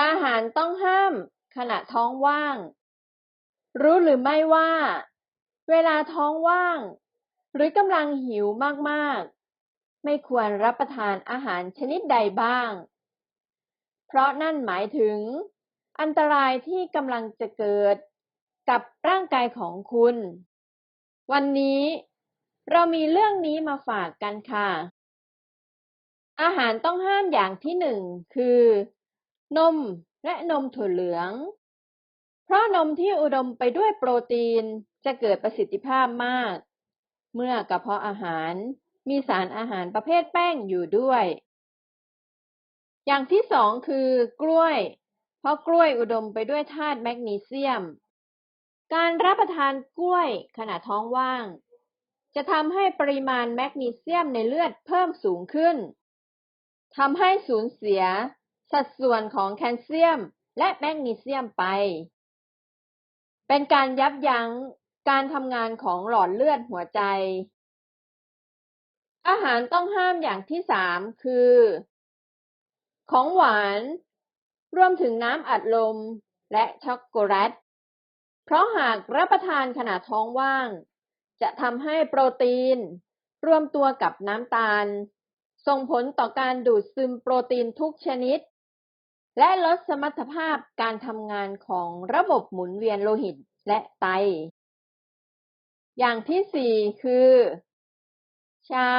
อาหารต้องห้ามขณะท้องว่าง รู้หรือไม่ว่า เวลาท้องว่าง หรือกำลังหิวมากๆ ไม่ควรรับประทานอาหารชนิดใดบ้าง เพราะนั่นหมายถึง อันตรายที่กำลังจะเกิดกับร่างกายของคุณ วันนี้เรามีเรื่องนี้มาฝากกันค่ะ อาหารต้องห้ามอย่างที่หนึ่งคือ นมและนมถั่วเหลือง เพราะนมที่อุดมไปด้วยโปรตีนจะเกิดประสิทธิภาพมาก เมื่อกระเพาะอาหารมีสารอาหารประเภทแป้งอยู่ด้วย อย่างที่สองคือกล้วย เพราะกล้วยอุดมไปด้วยธาตุแมกนีเซียม การรับประทานกล้วยขณะท้องว่าง จะทำให้ปริมาณแมกนีเซียมในเลือดเพิ่มสูงขึ้นทำให้สูญเสีย สัดส่วนของแคลเซียมและแมกนีเซียมไป เป็นการยับยั้งการทำงานของหลอดเลือดหัวใจ อาหารต้องห้ามอย่างที่สามคือ ของหวาน รวมถึงน้ำอัดลมและช็อกโกแลต เพราะหากรับประทานขณะท้องว่าง จะทำให้โปรตีน รวมตัวกับน้ำตาล ส่งผลต่อการดูดซึมโปรตีนทุกชนิด และลดสมรรถภาพการทำงานของระบบหมุนเวียนโลหิตและไต อย่างที่สี่คือ ชา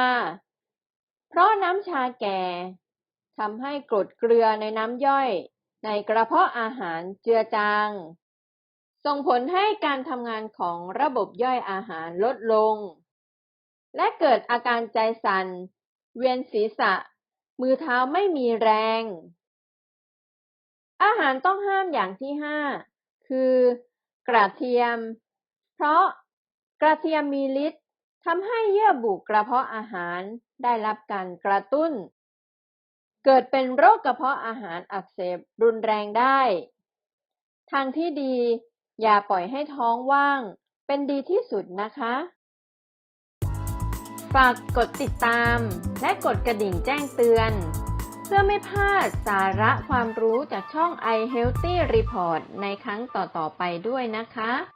เพราะน้ำชาแก่ทำให้กรดเกลือในน้ำย่อย ในกระเพาะอาหารเจือจาง ส่งผลให้การทำงานของระบบย่อยอาหารลดลง และเกิดอาการใจสัน่น เวียนศีรษะ มือเท้าไม่มีแรง อาหารต้องห้ามอย่างที่ห้าคือกระเทียม เพราะกระเทียมมีฤทธิ์ทำให้เยื่อบุกระเพาะอาหารได้รับการกระตุ้น เกิดเป็นโรคกระเพาะอาหารอักเสบรุนแรงได้ ทางที่ดี อย่าปล่อยให้ท้องว่าง เป็นดีที่สุดนะคะ ฝากกดติดตามและกดกระดิ่งแจ้งเตือน เพื่อไม่พลาดสาระความรู้จากช่อง i Healthy Report ในครั้งต่อ ๆ ไปด้วยนะคะ